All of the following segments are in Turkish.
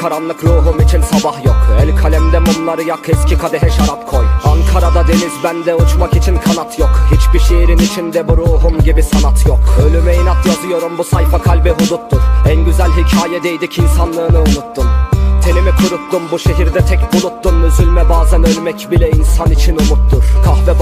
karanlık ruhum için sabah yok. El kalemde mumları yak eski kadehe şarap koy. Ankara'da deniz bende uçmak için kanat yok. Hiçbir şiirin içinde bu ruhum gibi sanat yok. Ölüme inat yazıyorum bu sayfa kalbe huduttur. En güzel hikayedeydik insanlığını unuttun Tenimi kuruttum bu şehirde tek buluttum Üzülme bazen ölmek bile insan için umuttur. Kahve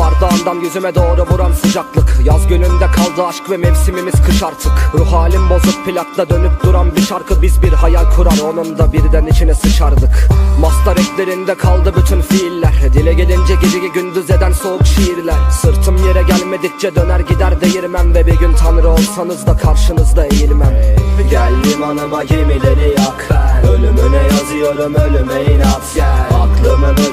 bardağından yüzüme doğru vuran sıcaklık. Yaz gününde kaldı aşk ve mevsimimiz kış artık. Ruh halim bozuk plakta dönüp duran bir şarkı Biz bir hayal kurar. Onun da birden içine sıçardık. Mastar eklerinde kaldı bütün fiiller. Dile gelince geceyi gündüz eden soğuk şiirler. Sırtım yere gelmedikçe döner gider değirmem Ve bir gün tanrı olsanız da karşınızda eğilmem. Gel limanıma gemileri yak ben. Ölümüne yazıyorum ölüme inat gel. Aklımın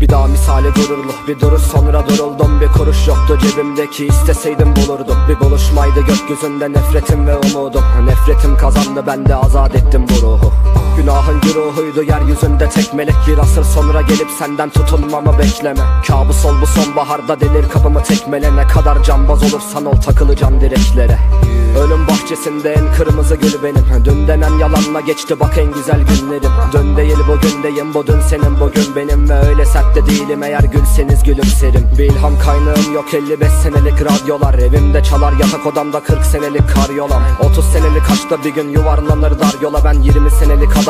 bir daha misali gururlu bir duruş sonra duruldum. Bir kuruş yoktu cebimdeki isteseydim bulurdum. Bir buluşmaydı gökyüzünde nefretim ve umudum. Nefretim kazandı ben de azat ettim bu ruhu Günahın güruhuydu yeryüzünde tek melek. Bir asır sonra gelip senden tutulmamı bekleme. Kabus ol bu sonbaharda delir kapımı tekmele. Ne kadar cambaz olursan ol takılacağım direklere. Ölüm bahçesinde en kırmızı gül benim. Dün denen yalanla geçti bak en güzel günlerim. Dün değil bugündeyim bu dün senin bugün benim. Ve öyle sert de değilim eğer gülseniz gülümserim Bir ilham kaynağım yok 55 senelik radyolar. Evimde çalar yatak odamda 40 senelik karyolam. 30 senelik aşkta bir gün yuvarlanır dar yola. Ben 20 senelik adam